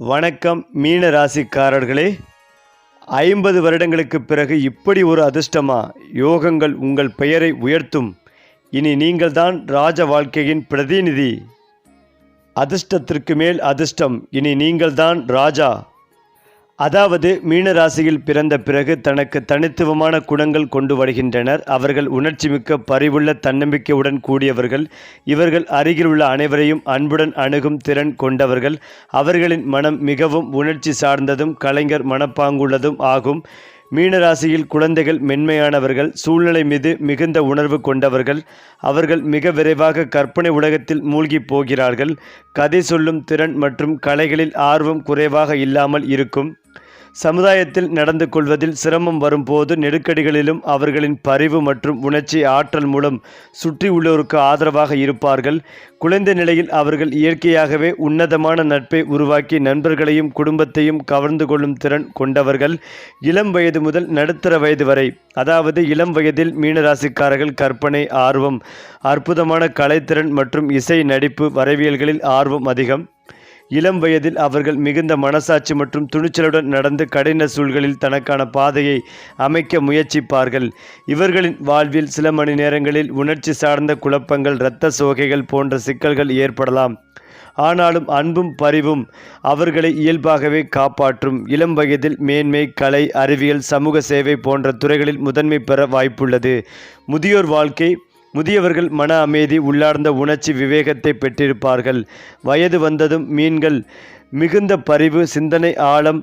வணக்கம் மீன ராசிக்காரர்களே. ஐம்பது வருடங்களுக்கு பிறகு இப்படி ஒரு அதிர்ஷ்டமா? யோகங்கள் உங்கள் பெயரை உயர்த்தும். இனி நீங்கள்தான் ராஜ வாழ்க்கையின் பிரதிநிதி. அதிர்ஷ்டத்திற்கு மேல் அதிர்ஷ்டம். இனி நீங்கள்தான் ராஜா. அதாவது மீன ராசியில் பிறந்த பிறகு தனக்கு தனித்துவமான குணங்கள் கொண்டு வருகின்றனர். அவர்கள் உணர்ச்சிமிக்க பரிவுள்ள தன்னம்பிக்கையுடன் கூடியவர்கள். இவர்கள் அருகில் உள்ள அனைவரையும் அன்புடன் அணுகும் திறன் கொண்டவர்கள். அவர்களின் மனம் மிகவும் உணர்ச்சி சார்ந்ததும் கலைஞர் மனப்பாங்குள்ளதும் ஆகும். மீனராசியில் குழந்தைகள் மென்மையானவர்கள் சூழ்நிலை மீது மிகுந்த உணர்வு கொண்டவர்கள். அவர்கள் மிக விரைவாக கற்பனை உலகத்தில் மூழ்கி போகிறார்கள். கதை சொல்லும் திறன் மற்றும் கலைகளில் ஆர்வம் குறைவாக இல்லாமல் இருக்கும். சமுதாயத்தில் நடந்து கொள்வதில் சிரமம் வரும்போது நெருக்கடிகளிலும் அவர்களின் பரிவு மற்றும் உணர்ச்சி ஆற்றல் மூலம் சுற்றி உள்ளோருக்கு ஆதரவாக இருப்பார்கள். குழந்தை நிலையில் அவர்கள் இயற்கையாகவே உன்னதமான நட்பை உருவாக்கி நண்பர்களையும் குடும்பத்தையும் கவர்ந்து கொள்ளும் திறன் கொண்டவர்கள். இளம் வயது முதல் நடுத்தர வயது வரை அதாவது இளம் வயதில் மீனராசிக்காரர்கள் கற்பனை ஆர்வம் அற்புதமான கலைத்திறன் மற்றும் இசை நடிப்பு வரவியல்களில் ஆர்வம் அதிகம். இளம் வயதில் அவர்கள் மிகுந்த மனசாட்சி மற்றும் துணிச்சலுடன் நடந்து கடின சூழ்களில் தனக்கான பாதையை அமைக்க முயற்சிப்பார்கள். இவர்களின் வாழ்வில் சில மணி நேரங்களில் உணர்ச்சி சார்ந்த குழப்பங்கள் இரத்த சோகைகள் போன்ற சிக்கல்கள் ஏற்படலாம். ஆனாலும் அன்பும் பரிவும் அவர்களை இயல்பாகவே காப்பாற்றும். இளம் வயதில் மேன்மை கலை அறிவியல் சமூக சேவை போன்ற துறைகளில் முதன்மை பெற வாய்ப்புள்ளது. முதியோர் வாழ்க்கை முதியவர்கள் மன அமைதி உள்ளார்ந்த உணர்ச்சி விவேகத்தை பெற்றிருப்பார்கள். வயது வந்ததும் மீன்கள் மிகுந்த பரிவு சிந்தனை ஆழம்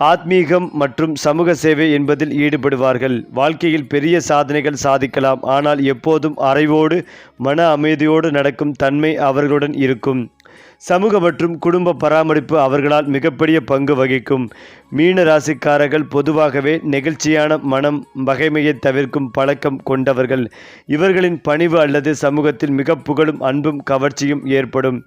ஆத்மீகம் மற்றும் சமூக சேவை என்பதில் ஈடுபடுவார்கள். வாழ்க்கையில் பெரிய சாதனைகள் சாதிக்கலாம் ஆனால் எப்போதும் அறைவோடு மன அமைதியோடு நடக்கும் தன்மை அவர்களுடன் இருக்கும். சமூக மற்றும் குடும்ப பராமரிப்பு அவர்களால் மிகப்பெரிய பங்கு வகிக்கும். மீன ராசிக்காரர்கள் பொதுவாகவே நெகிழ்ச்சியான மனம் பகைமையை தவிர்க்கும் பழக்கம் கொண்டவர்கள். இவர்களின் பணிவு அல்லது சமூகத்தில் மிக புகழும் அன்பும் கவர்ச்சியும் ஏற்படும்.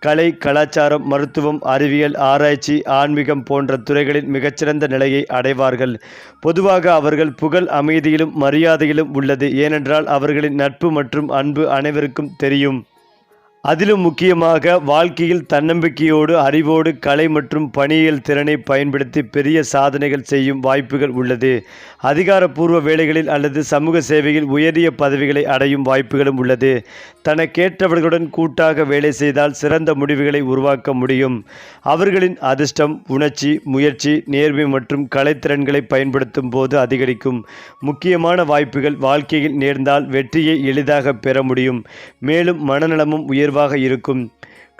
கலை கலாச்சாரம் மருத்துவம் அறிவியல் ஆராய்ச்சி ஆன்மீகம் போன்ற துறைகளில் மிகச்சிறந்த நிலையை அடைவார்கள். பொதுவாக அவர்கள் புகழ் அமைதியிலும் மரியாதையிலும் உள்ளது. ஏனென்றால் அவர்களின் நட்பு மற்றும் அன்பு அனைவருக்கும் தெரியும். அதிலும் முக்கியமாக வாழ்க்கையில் தன்னம்பிக்கையோடு அறிவோடு கலை மற்றும் பணியியல் திறனை பயன்படுத்தி பெரிய சாதனைகள் செய்யும் வாய்ப்புகள் உள்ளது. அதிகாரப்பூர்வ வேலைகளில் அல்லது சமூக சேவையில் உயரிய பதவிகளை அடையும் வாய்ப்புகளும் உள்ளது. தனக்கேற்றவர்களுடன் கூட்டாக வேலை செய்தால் சிறந்த முடிவுகளை உருவாக்க முடியும். அவர்களின் அதிர்ஷ்டம் உணர்ச்சி முயற்சி நேர்மை மற்றும் கலைத்திறன்களை பயன்படுத்தும் போது அதிகரிக்கும். முக்கியமான வாய்ப்புகள் வாழ்க்கையில் நேர்ந்தால் வெற்றியை எளிதாக பெற முடியும். மேலும் மனநலமும் உயர் உயர்வாக இருக்கும்.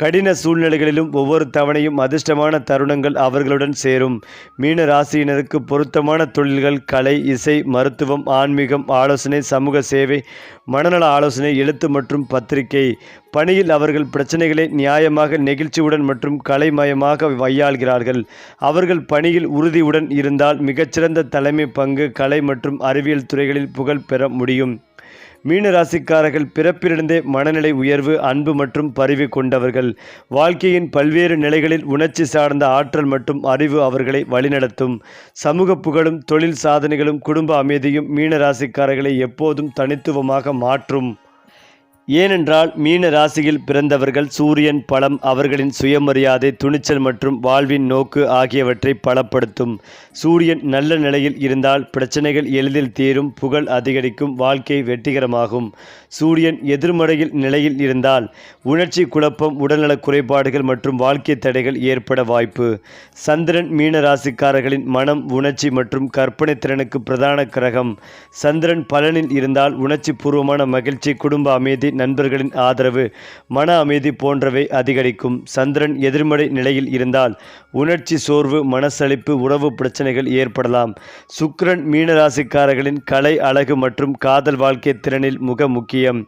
கடின சூழ்நிலைகளிலும் ஒவ்வொரு தவணையும் அதிர்ஷ்டமான தருணங்கள் அவர்களுடன் சேரும். மீன ராசியினருக்கு பொருத்தமான தொழில்கள் கலை இசை மருத்துவம் ஆன்மீகம் ஆலோசனை சமூக சேவை மனநல ஆலோசனை எழுத்து மற்றும் பத்திரிகை. பணியில் அவர்கள் பிரச்சனைகளை நியாயமாக நெகிழ்ச்சியுடன் மற்றும் கலைமயமாக கையாள்கிறார்கள். அவர்கள் பணியில் உறுதியுடன் இருந்தால் மிகச்சிறந்த தலைமை பங்கு கலை மற்றும் அறிவியல் துறைகளில் புகழ் பெற முடியும். மீன ராசிக்காரர்கள் பிறப்பிலிருந்தே மனநிலை உயர்வு அன்பு மற்றும் பரிவு கொண்டவர்கள். வாழ்க்கையின் பல்வேறு நிலைகளில் உணர்ச்சி சார்ந்த ஆற்றல் மற்றும் அறிவு அவர்களை வழிநடத்தும். சமூக புகழும் தொழில் சாதனைகளும் குடும்ப அமைதியும் மீன ராசிக்காரர்களை எப்போதும் தனித்துவமாக மாற்றும். ஏனென்றால் மீன ராசியில் பிறந்தவர்கள் சூரியன் பலம் அவர்களின் சுயமரியாதை துணிச்சல் மற்றும் வாழ்வின் நோக்கு ஆகியவற்றை பலப்படுத்தும். சூரியன் நல்ல நிலையில் இருந்தால் பிரச்சனைகள் எளிதில் தீரும் புகழ் அதிகரிக்கும் வாழ்க்கை வெற்றிகரமாகும். சூரியன் எதிர்மறையில் நிலையில் இருந்தால் உணர்ச்சி குழப்பம் உடல்நலக் குறைபாடுகள் மற்றும் வாழ்க்கை தடைகள் ஏற்பட வாய்ப்பு. சந்திரன் மீன ராசிக்காரர்களின் மனம் உணர்ச்சி மற்றும் கற்பனை திறனுக்கு பிரதான கிரகம். சந்திரன் பலனில் இருந்தால் உணர்ச்சி பூர்வமான மகிழ்ச்சி குடும்ப அமைதி நண்பர்களின் ஆதரவு மன அமைதி போன்றவை அதிகரிக்கும். சந்திரன் எதிர்மறை நிலையில் இருந்தால் உணர்ச்சி சோர்வு மனசளிப்பு உறவு பிரச்சனைகள் ஏற்படலாம். சுக்கிரன் மீனராசிக்காரர்களின் கலை அழகு மற்றும் காதல் வாழ்க்கை திறனில் முக முக்கியம்.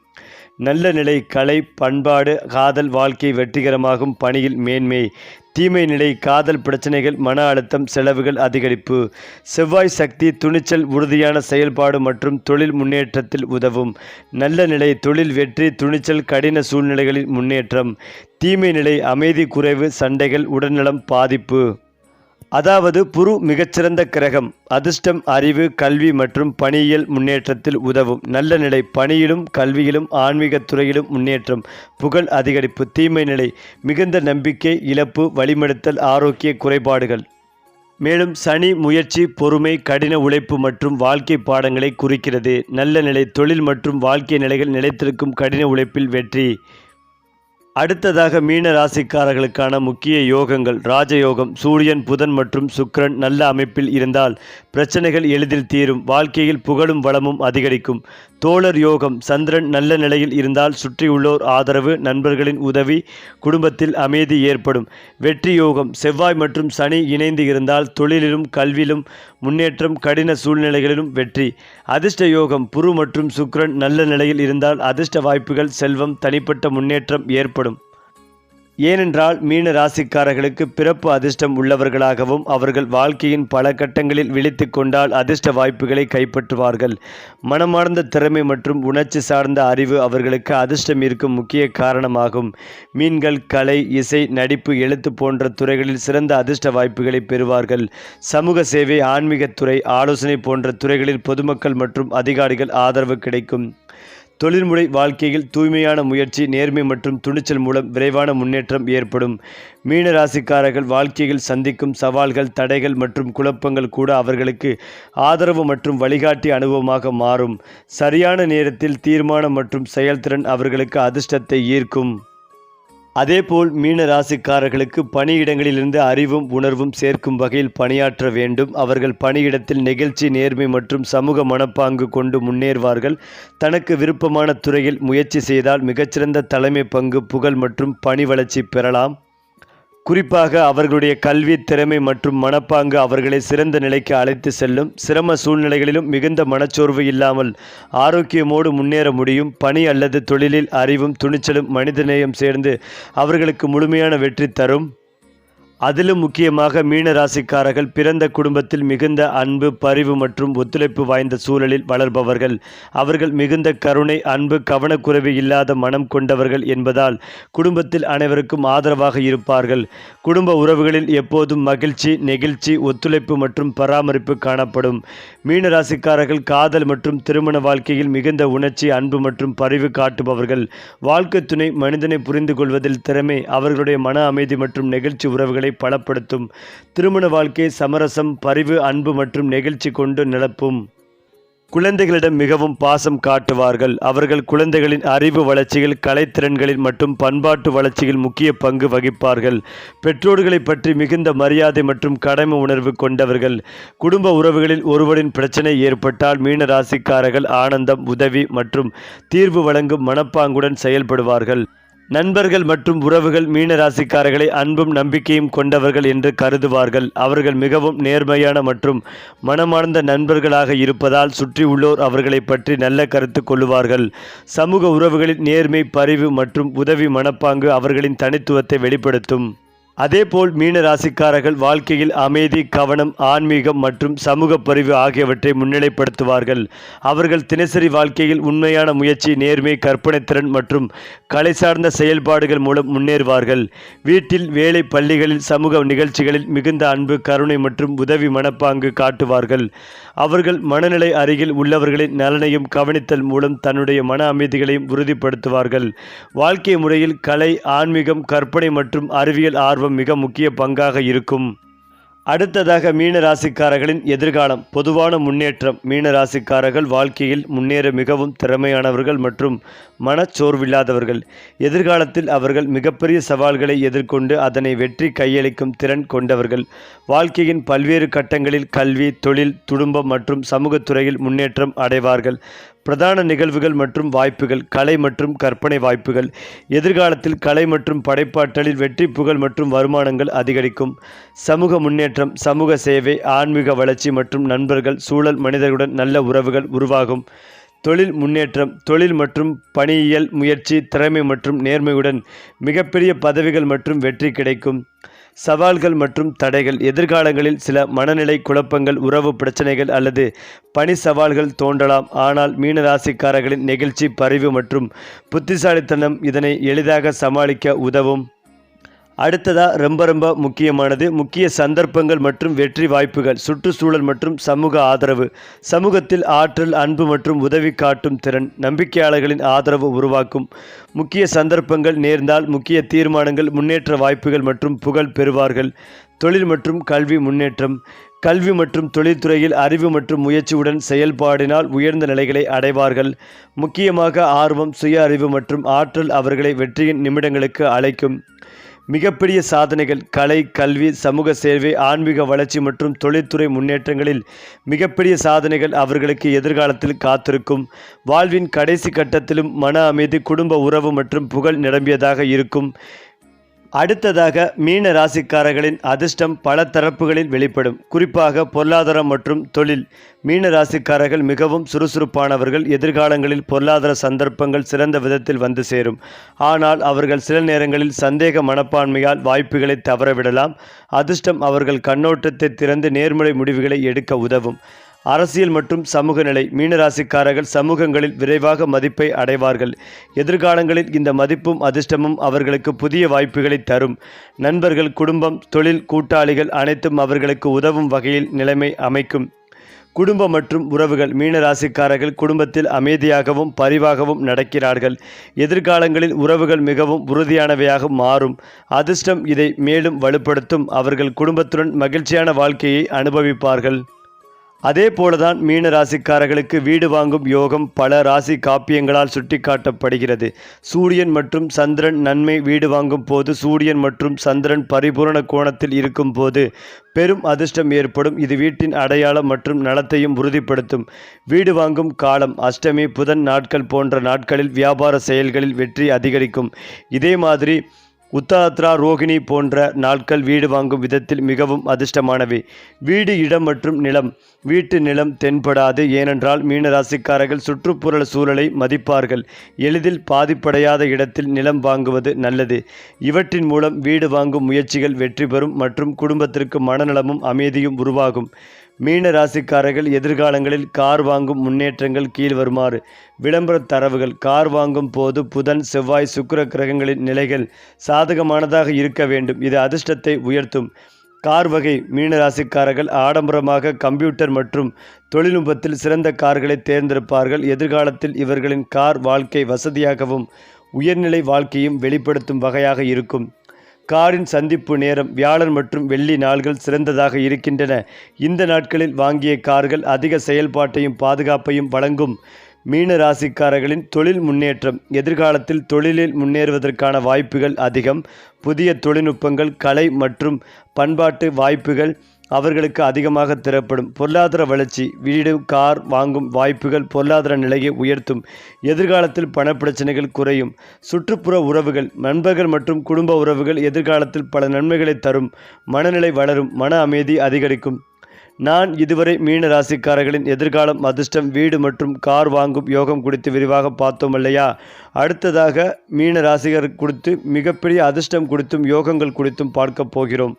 நல்ல நிலை கலை பண்பாடு காதல் வாழ்க்கை வெற்றிகரமாகும் பணியில் மேன்மை. தீமை நிலை காதல் பிரச்சனைகள் மன அழுத்தம் செலவுகள் அதிகரிப்பு. செவ்வாய் சக்தி துணிச்சல் உறுதியான செயல்பாடு மற்றும் தொழில் முன்னேற்றத்தில் உதவும். நல்ல நிலை தொழில் வெற்றி துணிச்சல் கடின சூழ்நிலைகளில் முன்னேற்றம். தீமை நிலை அமைதி குறைவு சண்டைகள் உடல்நலம் பாதிப்பு. அதாவது புரு மிகச்சிறந்த கிரகம் அதிர்ஷ்டம் அறிவு கல்வி மற்றும் பணியியல் முன்னேற்றத்தில் உதவும். நல்ல நிலை பணியிலும் கல்வியிலும் ஆன்மீக துறையிலும் முன்னேற்றம் புகழ் அதிகரிப்பு தீமை நிலை மிகுந்த நம்பிக்கை இழப்பு வழிமடுத்தல் ஆரோக்கிய குறைபாடுகள். மேலும் சனி முயற்சி பொறுமை கடின உழைப்பு மற்றும் வாழ்க்கை பாடங்களை குறிக்கிறது. நல்ல நிலை தொழில் மற்றும் வாழ்க்கை நிலைகள் நிலைத்திருக்கும் கடின உழைப்பில் வெற்றி. அடுத்ததாக மீன ராசிக்காரர்களுக்கான முக்கிய யோகங்கள். ராஜயோகம் சூரியன் புதன் மற்றும் சுக்கிரன் நல்ல அமைப்பில் இருந்தால் பிரச்சனைகள் எளிதில் தீரும். வாழ்க்கையில் புகழும் வளமும் அதிகரிக்கும். தோழர் யோகம் சந்திரன் நல்ல நிலையில் இருந்தால் சுற்றியுள்ளோர் ஆதரவு நண்பர்களின் உதவி குடும்பத்தில் அமைதி ஏற்படும். வெற்றி யோகம் செவ்வாய் மற்றும் சனி இணைந்து இருந்தால் தொழிலிலும் கல்வியிலும் முன்னேற்றம் கடின சூழ்நிலைகளிலும் வெற்றி. அதிர்ஷ்ட யோகம் புரு மற்றும் சுக்கிரன் நல்ல நிலையில் இருந்தால் அதிர்ஷ்ட வாய்ப்புகள் செல்வம் தனிப்பட்ட முன்னேற்றம் ஏற்படும். ஏனென்றால் மீன ராசிக்காரர்களுக்கு பிறப்பு அதிர்ஷ்டம் உள்ளவர்களாகவும் அவர்கள் வாழ்க்கையின் பல கட்டங்களில் விழித்து கொண்டால் அதிர்ஷ்ட வாய்ப்புகளை கைப்பற்றுவார்கள். மனமார்ந்த திறமை மற்றும் உணர்ச்சி சார்ந்த அறிவு அவர்களுக்கு அதிர்ஷ்டம் இருக்கும் முக்கிய காரணமாகும். மீன்கள் கலை இசை நடிப்பு எழுத்து போன்ற துறைகளில் சிறந்த அதிர்ஷ்ட வாய்ப்புகளை பெறுவார்கள். சமூக சேவை ஆன்மீகத்துறை ஆலோசனை போன்ற துறைகளில் பொதுமக்கள் மற்றும் அதிகாரிகள் ஆதரவு கிடைக்கும். தொழில்முறை வாழ்க்கையில் தூய்மையான முயற்சி நேர்மை மற்றும் துணிச்சல் மூலம் விரைவான முன்னேற்றம் ஏற்படும். மீன ராசிக்காரர்கள் வாழ்க்கையில் சந்திக்கும் சவால்கள் தடைகள் மற்றும் குழப்பங்கள் கூட அவர்களுக்கு ஆதரவு மற்றும் வழிகாட்டி அனுபவமாக மாறும். சரியான நேரத்தில் தீர்மானம் மற்றும் செயல்திறன் அவர்களுக்கு அதிர்ஷ்டத்தை ஈர்க்கும். அதேபோல் மீன ராசிக்காரர்களுக்கு பணியிடங்களிலிருந்து அறிவும் உணர்வும் சேர்க்கும் வகையில் பணியாற்ற வேண்டும். அவர்கள் பணியிடத்தில் நெகிழ்ச்சி நேர்மை மற்றும் சமூக மனப்பாங்கு கொண்டு முன்னேறுவார்கள். தனக்கு விருப்பமான துறையில் முயற்சி செய்தால் மிகச்சிறந்த தலைமை பங்கு புகழ் மற்றும் பணி வளர்ச்சி பெறலாம். குறிப்பாக அவர்களுடைய கல்வி திறமை மற்றும் மனப்பாங்கு அவர்களை சிறந்த நிலைக்கு அழைத்து செல்லும் சிரம சூழ்நிலைகளிலும் மிகுந்த மனச்சோர்வு இல்லாமல் ஆரோக்கியமோடு முன்னேற முடியும். பணி அல்லது தொழிலில் அறிவும் துணிச்சலும் மனிதநேயம் சேர்ந்து அவர்களுக்கு முழுமையான வெற்றி தரும். அதிலும் முக்கியமாக மீன ராசிக்காரர்கள் பிறந்த குடும்பத்தில் மிகுந்த அன்பு பரிவு மற்றும் ஒத்துழைப்பு வாய்ந்த சூழலில் வளர்பவர்கள். அவர்கள் மிகுந்த கருணை அன்பு கவனக்குறைவு இல்லாத மனம் கொண்டவர்கள் என்பதால் குடும்பத்தில் அனைவருக்கும் ஆதரவாக இருப்பார்கள். குடும்ப உறவுகளில் எப்போதும் மகிழ்ச்சி நெகிழ்ச்சி ஒத்துழைப்பு மற்றும் பராமரிப்பு காணப்படும். மீன ராசிக்காரர்கள் காதல் மற்றும் திருமண வாழ்க்கையில் மிகுந்த உணர்ச்சி அன்பு மற்றும் பரிவு காட்டுபவர்கள். வாழ்க்கை துணை மனிதனை புரிந்து கொள்வதில் திறமை அவர்களுடைய மன அமைதி மற்றும் நெகிழ்ச்சி உறவுகளை பலப்படுத்தும். திருமண வாழ்க்கை சமரசம் பரிவு அன்பு மற்றும் நெகிழ்ச்சி கொண்டு நிரப்பும். குழந்தைகளிடம் மிகவும் பாசம் காட்டுவார்கள். அவர்கள் குழந்தைகளின் அறிவு வளர்ச்சியில் கலைத்திறன்களில் மற்றும் பண்பாட்டு வளர்ச்சியில் முக்கிய பங்கு வகிப்பார்கள். பெற்றோர்களை பற்றி மிகுந்த மரியாதை மற்றும் கடமை உணர்வு கொண்டவர்கள். குடும்ப உறவுகளில் ஒருவரின் பிரச்சனை ஏற்பட்டால் மீன ராசிக்காரர்கள் ஆனந்தம் உதவி மற்றும் தீர்வு வழங்கும் மனப்பாங்குடன் செயல்படுவார்கள். நண்பர்கள் மற்றும் உறவுகள் மீன ராசிக்காரர்களை அன்பும் நம்பிக்கையும் கொண்டவர்கள் என்று கருதுவார்கள். அவர்கள் மிகவும் நேர்மையான மற்றும் மனமார்ந்த நண்பர்களாக இருப்பதால் சுற்றி உள்ளோர் அவர்களை பற்றி நல்ல கருத்து கொள்ளுவார்கள். சமூக உறவுகளில் நேர்மை பரிவு மற்றும் உதவி மனப்பாங்கு அவர்களின் தனித்துவத்தை வெளிப்படுத்தும். அதேபோல் மீன ராசிக்காரர்கள் வாழ்க்கையில் அமைதி கவனம் ஆன்மீகம் மற்றும் சமூக பரிவு ஆகியவற்றை முன்னிலைப்படுத்துவார்கள். அவர்கள் தினசரி வாழ்க்கையில் உண்மையான முயற்சி நேர்மை கற்பனைத்திறன் மற்றும் கலை சார்ந்த செயல்பாடுகள் மூலம் முன்னேறுவார்கள். வீட்டில் வேலை பள்ளிகளில் சமூக நிகழ்ச்சிகளில் மிகுந்த அன்பு கருணை மற்றும் உதவி மனப்பாங்கு காட்டுவார்கள். அவர்கள் மனநிலை அருகில் உள்ளவர்களின் நலனையும் கவனித்தல் மூலம் தன்னுடைய மன அமைதிகளையும் உறுதிப்படுத்துவார்கள். வாழ்க்கை முறையில் கலை ஆன்மீகம் கற்பனை மற்றும் அறிவியல் ஆர்வம் மிக முக்கிய பங்காக இருக்கும். அடுத்ததாக மீன ராசிக்காரர்களின் எதிர்காலம். பொதுவான முன்னேற்றம். மீன ராசிக்காரர்கள் வாழ்க்கையில் முன்னேற மிகவும் திறமையானவர்கள் மற்றும் மனச்சோர்வில்லாதவர்கள். எதிர்காலத்தில் அவர்கள் மிகப்பெரிய சவால்களை எதிர்கொண்டு அதனை வெற்றி கையளிக்கும் திறன் கொண்டவர்கள். வாழ்க்கையின் பல்வேறு கட்டங்களில் கல்வி தொழில் குடும்பம் மற்றும் சமூகத்துறையில் முன்னேற்றம் அடைவார்கள். பிரதான நிகழ்வுகள் மற்றும் வாய்ப்புகள் கலை மற்றும் கற்பனை வாய்ப்புகள் எதிர்காலத்தில் கலை மற்றும் படைப்பாற்றலில் வெற்றி புகழ் மற்றும் வருமானங்கள் அதிகரிக்கும். சமூக முன்னேற்றம் சமூக சேவை ஆன்மீக வளர்ச்சி மற்றும் நண்பர்கள் சூழல் மனிதர்களுடன் நல்ல உறவுகள் உருவாகும். தொழில் முன்னேற்றம் தொழில் மற்றும் பணியியல் முயற்சி திறமை மற்றும் நேர்மையுடன் மிகப்பெரிய பதவிகள் மற்றும் வெற்றி கிடைக்கும். சவால்கள் மற்றும் தடைகள் எதிர்காலங்களில் சில மனநிலை குழப்பங்கள் உறவு பிரச்சனைகள் அல்லது பணி சவால்கள் தோன்றலாம். ஆனால் மீனராசிக்காரர்களின் நெகிழ்ச்சி பரிவு மற்றும் புத்திசாலித்தனம் இதனை எளிதாக சமாளிக்க உதவும். அடுத்ததாக ரொம்ப ரொம்ப முக்கியமானது முக்கிய சந்தர்ப்பங்கள் மற்றும் வெற்றி வாய்ப்புகள் சுற்றுச்சூழல் மற்றும் சமூக ஆதரவு சமூகத்தில் ஆற்றல் அன்பு மற்றும் உதவி காட்டும் திறன் நம்பிக்கையாளர்களின் ஆதரவு உருவாக்கும். முக்கிய சந்தர்ப்பங்கள் நேர்ந்தால் முக்கிய தீர்மானங்கள் முன்னேற்ற வாய்ப்புகள் மற்றும் புகழ் பெறுவார்கள். தொழில் மற்றும் கல்வி முன்னேற்றம் கல்வி மற்றும் தொழில்துறையில் அறிவு மற்றும் முயற்சியுடன் செயல்பாடினால் உயர்ந்த நிலைகளை அடைவார்கள். முக்கியமாக ஆர்வம் சுய அறிவு மற்றும் ஆற்றல் அவர்களை வெற்றியின் நிமிடங்களுக்கு அழைக்கும். மிகப்பெரிய சாதனைகள் கலை கல்வி சமூக சேவை ஆன்மீக வளர்ச்சி மற்றும் தொழில்துறை முன்னேற்றங்களில் மிகப்பெரிய சாதனைகள் அவர்களுக்கு எதிர்காலத்தில் காத்திருக்கும். வாழ்வின் கடைசி கட்டத்திலும் மன அமைதி குடும்ப உறவு மற்றும் புகழ் நிரம்பியதாக இருக்கும். அடுத்ததாக மீன ராசிக்காரர்களின் அதிர்ஷ்டம் பல தரப்புகளில் வெளிப்படும். குறிப்பாக பொருளாதாரம் மற்றும் தொழில். மீன ராசிக்காரர்கள் மிகவும் சுறுசுறுப்பானவர்கள். எதிர்காலங்களில் பொருளாதார சந்தர்ப்பங்கள் சிறந்த விதத்தில் வந்து சேரும். ஆனால் அவர்கள் சில நேரங்களில் சந்தேக மனப்பான்மையால் வாய்ப்புகளை தவறவிடலாம். அதிர்ஷ்டம் அவர்கள் கண்ணோட்டத்தை திறந்து நேர்முறை முடிவுகளை எடுக்க உதவும். அரசியல் மற்றும் சமூக நிலை. மீனராசிக்காரர்கள் சமூகங்களில் விரைவாக மதிப்பை அடைவார்கள். எதிர்காலங்களில் இந்த மதிப்பும் அதிர்ஷ்டமும் அவர்களுக்கு புதிய வாய்ப்புகளை தரும். நண்பர்கள் குடும்பம் தொழில் கூட்டாளிகள் அனைத்தும் அவர்களுக்கு உதவும் வகையில் நிலைமை அமைக்கும். குடும்பம் மற்றும் உறவுகள். மீனராசிக்காரர்கள் குடும்பத்தில் அமைதியாகவும் பரிவாகவும் நடக்கிறார்கள். எதிர்காலங்களில் உறவுகள் மிகவும் உறுதியானவையாக மாறும். அதிர்ஷ்டம் இதை மேலும் வலுப்படுத்தும். அவர்கள் குடும்பத்துடன் மகிழ்ச்சியான வாழ்க்கையை அனுபவிப்பார்கள். அதே போலதான் மீன ராசிக்காரர்களுக்கு வீடு வாங்கும் யோகம் பல ராசி காப்பியங்களால் சுட்டிக்காட்டப்படுகிறது. சூரியன் மற்றும் சந்திரன் நன்மை வீடு வாங்கும் போது சூரியன் மற்றும் சந்திரன் பரிபூரண கோணத்தில் இருக்கும் போது பெரும் அதிர்ஷ்டம் ஏற்படும். இது வீட்டின் அடையாளம் மற்றும் நலத்தையும் உறுதிப்படுத்தும். வீடு வாங்கும் காலம் அஷ்டமி புதன் நாட்கள் போன்ற நாட்களில் வியாபார செயல்களில் வெற்றி அதிகரிக்கும். இதே மாதிரி உத்தாத்ரா ரோகிணி போன்ற நாட்கள் வீடு வாங்கும் விதத்தில் மிகவும் அதிர்ஷ்டமானவை. வீடு இடம் மற்றும் நிலம். வீட்டு நிலம் தென்படாது. ஏனென்றால் மீனராசிக்காரர்கள் சுற்றுப்புற சூழலை மதிப்பார்கள். எளிதில் பாதிப்படையாத இடத்தில் நிலம் வாங்குவது நல்லது. இவற்றின் மூலம் வீடு வாங்கும் முயற்சிகள் வெற்றி பெறும் மற்றும் குடும்பத்திற்கு மனநலமும் அமைதியும் உருவாகும். மீன ராசிக்காரர்கள் எதிர்காலங்களில் கார் வாங்கும் முன்னேற்றங்கள் கீழ் வருமாறு. விளம்பர தரவுகள் கார் வாங்கும் போது புதன் செவ்வாய் சுக்கிர கிரகங்களின் நிலைகள் சாதகமானதாக இருக்க வேண்டும். இது அதிர்ஷ்டத்தை உயர்த்தும். கார் வகை மீனராசிக்காரர்கள் ஆடம்பரமாக கம்ப்யூட்டர் மற்றும் தொழில்நுட்பத்தில் சிறந்த கார்களை தேர்ந்தெடுப்பார்கள். எதிர்காலத்தில் இவர்களின் கார் வாழ்க்கை வசதியாகவும் உயர்நிலை வாழ்க்கையும் வெளிப்படுத்தும் வகையாக இருக்கும். காரின் சந்திப்பு நேரம் வியாழன் மற்றும் வெள்ளி நாள்கள் சிறந்ததாக இருக்கின்றன. இந்த நாட்களில் வாங்கிய கார்கள் அதிக செயல்பாட்டையும் பாதுகாப்பையும் வழங்கும். மீன ராசிக்காரர்களின் தொழில் முன்னேற்றம் எதிர்காலத்தில் தொழிலில் முன்னேறுவதற்கான வாய்ப்புகள் அதிகம். புதிய தொழில்நுட்பங்கள் கலை மற்றும் பண்பாட்டு வாய்ப்புகள் அவர்களுக்கு அதிகமாக திறப்படும். பொருளாதார வளர்ச்சி வீடு கார் வாங்கும் வாய்ப்புகள் பொருளாதார நிலையை உயர்த்தும். எதிர்காலத்தில் பணப்பிரச்சனைகள் குறையும். சுற்றுப்புற உறவுகள் நண்பர்கள் மற்றும் குடும்ப உறவுகள் எதிர்காலத்தில் பல நன்மைகளை தரும். மனநிலை வளரும் மன அமைதி அதிகரிக்கும். நான் இதுவரை மீன ராசிக்காரர்களின் எதிர்காலம் அதிர்ஷ்டம் வீடு மற்றும் கார் வாங்கும் யோகம் குறித்து விரிவாக பார்த்தோம் இல்லையா? அடுத்ததாக மீன ராசிகர் குறித்து மிகப்பெரிய அதிர்ஷ்டம் குறித்தும் யோகங்கள் குறித்தும் பார்க்க போகிறோம்.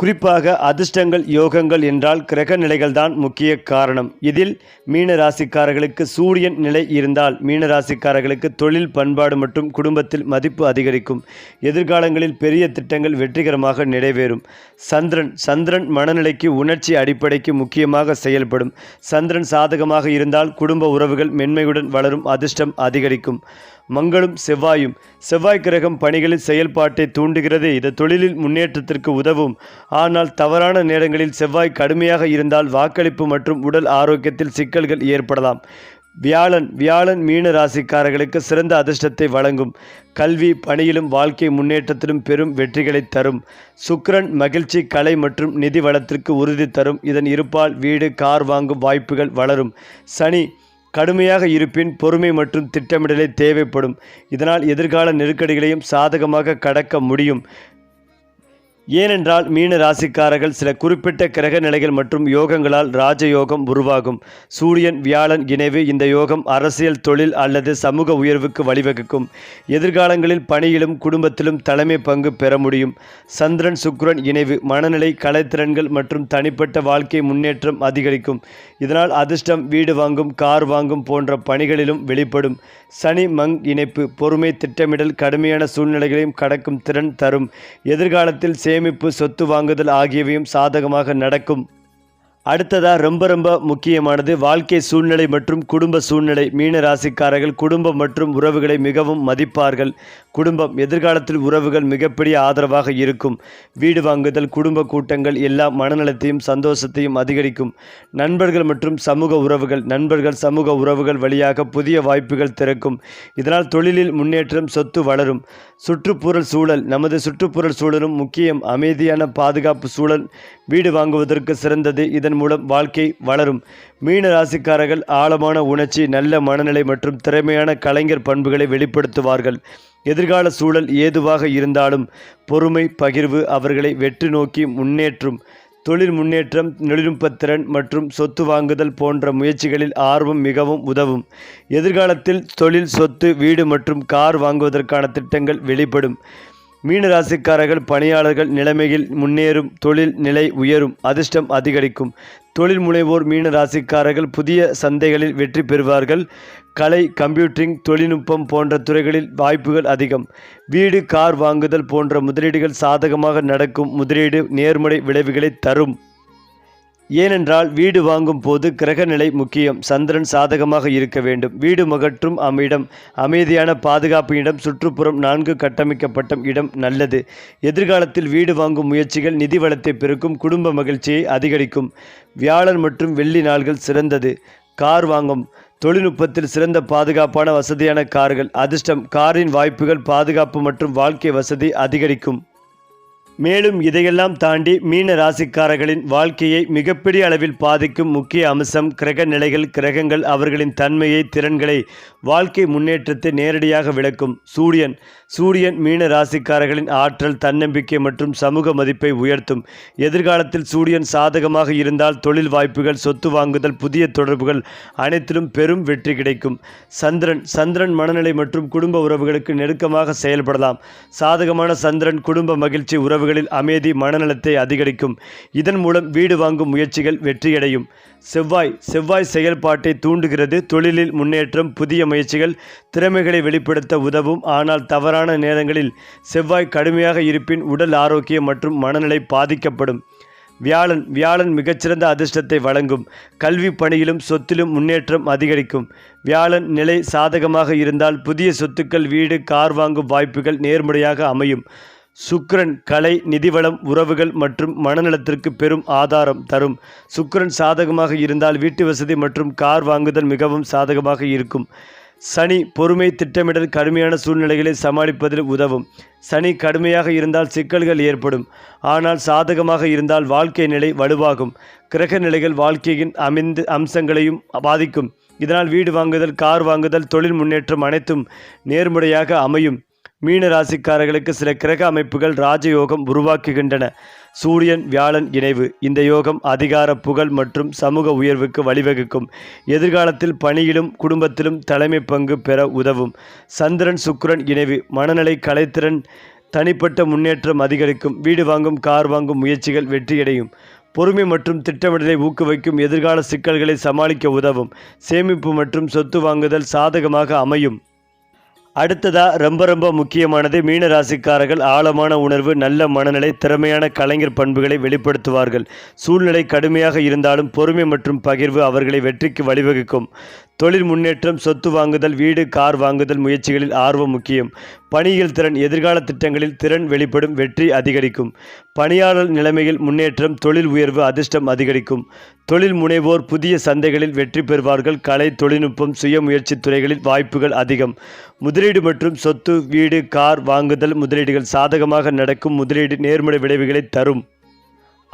குறிப்பாக அதிர்ஷ்டங்கள் யோகங்கள் என்றால் கிரக நிலைகள்தான் முக்கிய காரணம். இதில் மீன ராசிக்காரர்களுக்கு சூரியன் நிலை இருந்தால் மீன ராசிக்காரர்களுக்கு தொழில் பண்பாடு மற்றும் குடும்பத்தில் மதிப்பு அதிகரிக்கும். எதிர்காலங்களில் பெரிய திட்டங்கள் வெற்றிகரமாக நிறைவேறும். சந்திரன் சந்திரன் மனநிலைக்கு உணர்ச்சி அடிப்படைக்கு முக்கியமாக செயல்படும். சந்திரன் சாதகமாக இருந்தால் குடும்ப உறவுகள் மென்மையுடன் வளரும் அதிர்ஷ்டம் அதிகரிக்கும். மங்களும் செவ்வாயும். செவ்வாய் கிரகம் பணிகளின் செயல்பாட்டை தூண்டுகிறது. இது தொழிலில் முன்னேற்றத்திற்கு உதவும். ஆனால் தவறான நேரங்களில் செவ்வாய் கடுமையாக இருந்தால் வாக்களிப்பு மற்றும் உடல் ஆரோக்கியத்தில் சிக்கல்கள் ஏற்படலாம். வியாழன் வியாழன் மீன ராசிக்காரர்களுக்கு சிறந்த அதிர்ஷ்டத்தை வழங்கும். கல்வி பணியிலும் வாழ்க்கை முன்னேற்றத்திலும் பெரும் வெற்றிகளை தரும். சுக்ரன் மகிழ்ச்சி கலை மற்றும் நிதி வளத்திற்கு உறுதி தரும். இதன் இருப்பால் வீடு கார் வாங்கும் வாய்ப்புகள் வளரும். சனி கடுமையாக இருப்பின் பொறுமை மற்றும் திட்டமிடலே தேவைப்படும். இதனால் எதிர்கால நெருக்கடிகளையும் சாதகமாக கடக்க முடியும். ஏனென்றால் மீன ராசிக்காரர்கள் சில குறிப்பிட்ட கிரக நிலைகள் மற்றும் யோகங்களால் ராஜயோகம் உருவாகும். சூரியன் வியாழன் இணைவு இந்த யோகம் அரசியல் தொழில் அல்லது சமூக உயர்வுக்கு வழிவகுக்கும். எதிர்காலங்களில் பணியிலும் குடும்பத்திலும் தலைமை பங்கு பெற முடியும். சந்திரன் சுக்கிரன் இணைவு மனநிலை கலைத்திறன்கள் மற்றும் தனிப்பட்ட வாழ்க்கை முன்னேற்றம் அதிகரிக்கும். இதனால் அதிர்ஷ்டம் வீடு வாங்கும் கார் வாங்கும் போன்ற பணிகளிலும் வெளிப்படும். சனி மங் இணைப்பு பொறுமை திட்டமிடல் கடுமையான சூழ்நிலைகளையும் கடக்கும் திறன் தரும். எதிர்காலத்தில் சேமிப்பு சொத்து வாங்குதல் ஆகியவையும் சாதகமாக நடக்கும். அடுத்ததாக ரொம்ப ரொம்ப முக்கியமானது வாழ்க்கை சூழ்நிலை மற்றும் குடும்ப சூழ்நிலை. மீன ராசிக்காரர்கள் குடும்பம் மற்றும் உறவுகளை மிகவும் மதிப்பார்கள். குடும்பம் எதிர்காலத்தில் உறவுகள் மிகப்பெரிய ஆதரவாக இருக்கும். வீடு வாங்குதல் குடும்ப கூட்டங்கள் எல்லா மனநலத்தையும் சந்தோஷத்தையும் அதிகரிக்கும். நண்பர்கள் மற்றும் சமூக உறவுகள் நண்பர்கள் சமூக உறவுகள் வழியாக புதிய வாய்ப்புகள் திறக்கும். இதனால் தொழிலில் முன்னேற்றம் சொத்து வளரும். சுற்றுப்புற சூழல் நமது சுற்றுப்புற சூழலும் முக்கியம். அமைதியான பாதுகாப்பு சூழல் வீடு வாங்குவதற்கு சிறந்தது. இதன் மூலம் வாழ்க்கை வளரும். மீன ராசிக்காரர்கள் ஆழமான உணர்ச்சி நல்ல மனநிலை மற்றும் திறமையான கலைஞர் பண்புகளை வெளிப்படுத்துவார்கள். எதிர்கால சூழல் ஏதுவாக இருந்தாலும் பொறுமை பகிர்வு அவர்களை வெற்றி நோக்கி முன்னேற்றும். தொழில் முன்னேற்றம் தொழில்நுட்பத்திறன் மற்றும் சொத்து வாங்குதல் போன்ற முயற்சிகளில் ஆர்வம் மிகவும் உதவும். எதிர்காலத்தில் தொழில் சொத்து வீடு மற்றும் கார் வாங்குவதற்கான திட்டங்கள் வெளிப்படும். மீனராசிக்காரர்கள் பணியாளர்கள் நிலைமையில் முன்னேறும் தொழில் நிலை உயரும் அதிர்ஷ்டம் அதிகரிக்கும். தொழில் முனைவோர் மீன ராசிக்காரர்கள் புதிய சந்தைகளில் வெற்றி பெறுவார்கள். கலை கம்ப்யூட்டரிங் தொழில்நுட்பம் போன்ற துறைகளில் வாய்ப்புகள் அதிகம். வீடு கார் வாங்குதல் போன்ற முதலீடுகள் சாதகமாக நடக்கும். முதலீடு நேர்மறை விளைவுகளை தரும். ஏனென்றால் வீடு வாங்கும் போது கிரகநிலை முக்கியம். சந்திரன் சாதகமாக இருக்க வேண்டும். வீடு மகற்றும் அம்மிடம் அமைதியான பாதுகாப்பு இடம். சுற்றுப்புறம் நான்கு கட்டமைக்கப்பட்ட இடம் நல்லது. எதிர்காலத்தில் வீடு வாங்கும் முயற்சிகள் நிதி வளத்தை பெருக்கும். குடும்ப மகிழ்ச்சியை அதிகரிக்கும். வியாழன் மற்றும் வெள்ளி நாள்கள் சிறந்தது. கார் வாங்கும். தொழில்நுட்பத்தில் சிறந்த பாதுகாப்பான வசதியான கார்கள். அதிர்ஷ்டம் காரின் வாய்ப்புகள் பாதுகாப்பு மற்றும் வாழ்க்கை வசதி அதிகரிக்கும். மேலும் இதையெல்லாம் தாண்டி மீன ராசிக்காரர்களின் வாழ்க்கையை மிகப்பெரிய அளவில் பாதிக்கும் முக்கிய அம்சம் கிரக நிலைகள் கிரகங்கள் அவர்களின் தன்மையை திறன்களை வாழ்க்கை முன்னேற்றத்தை நேரடியாக விளக்கும். சூரியன். சூரியன் மீன ராசிக்காரர்களின் ஆற்றல் தன்னம்பிக்கை மற்றும் சமூக மதிப்பை உயர்த்தும். எதிர்காலத்தில் சூரியன் சாதகமாக இருந்தால் தொழில் வாய்ப்புகள் சொத்து வாங்குதல் புதிய தொடர்புகள் அனைத்திலும் பெரும் வெற்றி கிடைக்கும். சந்திரன். சந்திரன் மனநிலை மற்றும் குடும்ப உறவுகளுக்கு நெருக்கமாக செயல்படலாம். சாதகமான சந்திரன் குடும்ப மகிழ்ச்சி உறவு உறவுகளில் அமைதி மனநலத்தை அதிகரிக்கும். இதன் மூலம் வீடு வாங்கும் முயற்சிகள் வெற்றியடையும். செவ்வாய் செவ்வாய் செயல்பாட்டை தூண்டுகிறது. தொழிலில் முன்னேற்றம் புதிய முயற்சிகள் திறமைகளை வெளிப்படுத்த உதவும். ஆனால் தவறான நேரங்களில் செவ்வாய் கடுமையாக இருப்பின் உடல் ஆரோக்கியம் மற்றும் மனநிலை பாதிக்கப்படும். வியாழன் வியாழன் மிகச்சிறந்த அதிர்ஷ்டத்தை வழங்கும். கல்வி பணியிலும் சொத்திலும் முன்னேற்றம் அதிகரிக்கும். வியாழன் நிலை சாதகமாக இருந்தால் புதிய சொத்துக்கள் வீடு கார் வாங்கும் வாய்ப்புகள் நேர்முறையாக அமையும். சுக்ரன் கலை நிதிவளம் உறவுகள் மற்றும் மனநலத்திற்கு பெரும் ஆதாரம் தரும். சுக்ரன் சாதகமாக இருந்தால் வீட்டு வசதி மற்றும் கார் வாங்குதல் மிகவும் சாதகமாக இருக்கும். சனி பொறுமை திட்டமிடல் கடுமையான சூழ்நிலைகளை சமாளிப்பதில் உதவும். சனி கடுமையாக இருந்தால் சிக்கல்கள் ஏற்படும். ஆனால் சாதகமாக இருந்தால் வாழ்க்கை நிலை வலுவாகும். கிரக நிலைகள் வாழ்க்கையின் அமைந்து அம்சங்களையும் பாதிக்கும். இதனால் வீடு வாங்குதல் கார் வாங்குதல் தொழில் முன்னேற்றம் அனைத்தும் நேர்முறையாக அமையும். மீன ராசிக்காரர்களுக்கு சில கிரக அமைப்புகள் ராஜயோகம் உருவாக்குகின்றன. சூரியன் வியாழன் இணைவு. இந்த யோகம் அதிகார புகழ் மற்றும் சமூக உயர்வுக்கு வழிவகுக்கும். எதிர்காலத்தில் பணியிலும் குடும்பத்திலும் தலைமை பங்கு பெற உதவும். சந்திரன் சுக்கிரன் இணைவு. மனநிலை கலைத்திறன் தனிப்பட்ட முன்னேற்றம் அதிகரிக்கும். வீடு வாங்கும் கார் வாங்கும் முயற்சிகள் வெற்றியடையும். பொறுமை மற்றும் திட்டமிடலை ஊக்குவிக்கும் எதிர்கால சிக்கல்களை சமாளிக்க உதவும். சேமிப்பு மற்றும் சொத்து வாங்குதல் சாதகமாக அமையும். அடுத்ததா ரொம்ப ரொம்ப முக்கியமானது மீன ராசிக்காரர்கள் ஆழமான உணர்வு நல்ல மனநிலை திறமையான கலைஞர் பண்புகளை வெளிப்படுத்துவார்கள். சூழ்நிலை கடுமையாக இருந்தாலும் பொறுமை மற்றும் பகிர்வு அவர்களை வெற்றிக்கு வழிவகுக்கும். தொழில் முன்னேற்றம் சொத்து வாங்குதல் வீடு கார் வாங்குதல் முயற்சிகளில் ஆர்வம் முக்கியம். பணியில் திறன் எதிர்கால திட்டங்களில் திறன் வெளிப்படும் வெற்றி அதிகரிக்கும். பணியாளர் நிலைமையில் முன்னேற்றம் தொழில் உயர்வு அதிர்ஷ்டம் அதிகரிக்கும். தொழில் முனைவோர் புதிய சந்தைகளில் வெற்றி பெறுவார்கள். கலை தொழில்நுட்பம் சுய முயற்சி துறைகளில் வாய்ப்புகள் அதிகம். முதலீடு மற்றும் சொத்து வீடு கார் வாங்குதல் முதலீடுகள் சாதகமாக நடக்கும். முதலீடு நேர்மறை விளைவுகளை தரும்.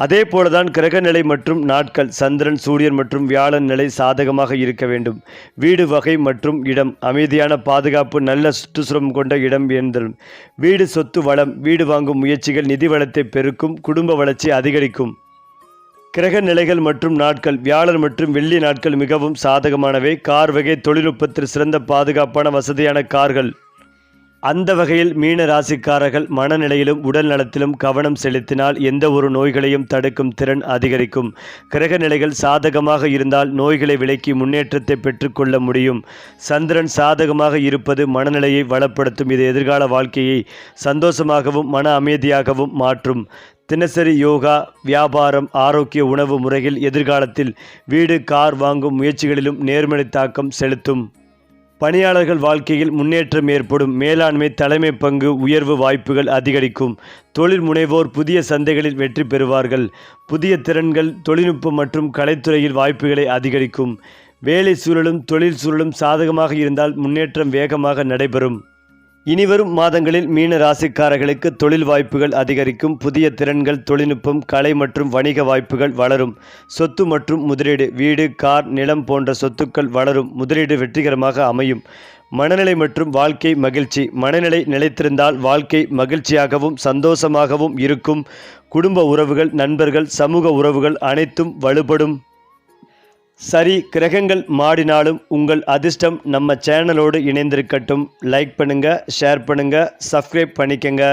அதே போலதான் கிரக நிலை மற்றும் நாட்கள் சந்திரன் சூரியன் மற்றும் வியாழன் நிலை சாதகமாக இருக்க வேண்டும். வீடு வகை மற்றும் இடம் அமைதியான பாதுகாப்பு நல்ல சுற்றுச்சூழம் கொண்ட இடம் என்றும் வீடு சொத்து வளம் வீடு வாங்கும் முயற்சிகள் நிதி வளத்தை பெருக்கும் குடும்ப வளர்ச்சி அதிகரிக்கும். கிரக நிலைகள் மற்றும் நாட்கள் வியாழன் மற்றும் வெள்ளி நாட்கள் மிகவும் சாதகமானவை. கார் வகை தொழில்நுட்பத்தில் சிறந்த பாதுகாப்பான வசதியான கார்கள். அந்த வகையில் மீன ராசிக்காரர்கள் மனநிலையிலும் உடல் நலத்திலும் கவனம் செலுத்தினால் எந்த ஒரு நோய்களையும் தடுக்கும் திறன் அதிகரிக்கும். கிரக நிலைகள் சாதகமாக இருந்தால் நோய்களை விலக்கி முன்னேற்றத்தை பெற்றுக்கொள்ள முடியும். சந்திரன் சாதகமாக இருப்பது மனநிலையை வளப்படுத்தும். இது எதிர்கால வாழ்க்கையை சந்தோஷமாகவும் மன அமைதியாகவும் மாற்றும். தினசரி யோகா வியாபாரம் ஆரோக்கிய உணவு முறையில் எதிர்காலத்தில் வீடு கார் வாங்கும் முயற்சிகளிலும் நேர்மறை தாக்கம் செலுத்தும். பணியாளர்கள் வாழ்க்கையில் முன்னேற்றம் ஏற்படும். மேலாண்மை தலைமை பங்கு உயர்வு வாய்ப்புகள் அதிகரிக்கும். தொழில் முனைவோர் புதிய சந்தைகளில் வெற்றி பெறுவார்கள். புதிய திறன்கள் தொழில்நுட்பம் மற்றும் கலைத்துறையில் வாய்ப்புகளை அதிகரிக்கும். வேலை சூழலும் தொழில் சூழலும் சாதகமாக இருந்தால் முன்னேற்றம் வேகமாக நடைபெறும். இனிவரும் மாதங்களில் மீன ராசிக்காரர்களுக்கு தொழில் வாய்ப்புகள் அதிகரிக்கும். புதிய திறன்கள் தொழில்நுட்பம் கலை மற்றும் வணிக வாய்ப்புகள் வளரும். சொத்து மற்றும் முதலீடு வீடு கார் நிலம் போன்ற சொத்துக்கள் வளரும். முதலீடு வெற்றிகரமாக அமையும். மனநிலை மற்றும் வாழ்க்கை மகிழ்ச்சி. மனநிலை நிலைத்திருந்தால் வாழ்க்கை மகிழ்ச்சியாகவும் சந்தோஷமாகவும் இருக்கும். குடும்ப உறவுகள் நண்பர்கள் சமூக உறவுகள் அனைத்தும் வலுப்படும். சரி கிரகங்கள் மாடினாலும் உங்கள் அதிர்ஷ்டம் நம்ம சேனலோடு இணைந்திருக்கட்டும். லைக் பண்ணுங்கள் ஷேர் பண்ணுங்கள் சப்ஸ்கிரைப் பண்ணிக்கங்க.